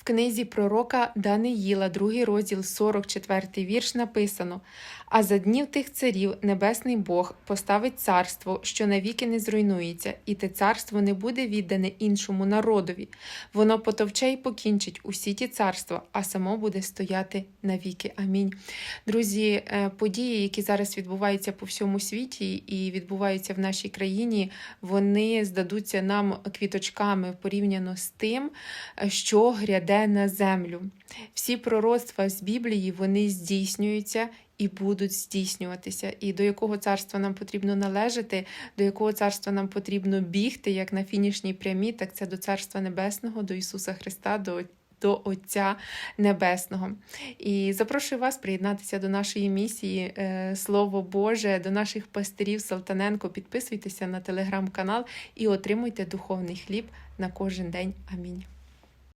В книзі пророка Даниїла, другий розділ, 44 вірш написано: А за днів тих царів небесний Бог поставить царство, що навіки не зруйнується, і те царство не буде віддане іншому народові. Воно потовче й покінчить усі ті царства, а само буде стояти навіки. Амінь. Друзі, е, події, які зараз відбуваються по всьому світі і відбуваються в нашій країні, вони здадуться нам квіточками порівняно з тим, е, що гряде на землю. Всі пророцтва з Біблії вони здійснюються. І будуть здійснюватися, і до якого царства нам потрібно належати, до якого царства нам потрібно бігти, як на фінішній прямі, так це до Царства Небесного, до Ісуса Христа, до, до Отця Небесного. І запрошую вас приєднатися до нашої місії е, Слово Боже, до наших пастирів Салтаненко. Підписуйтеся на телеграм-канал і отримуйте духовний хліб на кожен день. Амінь.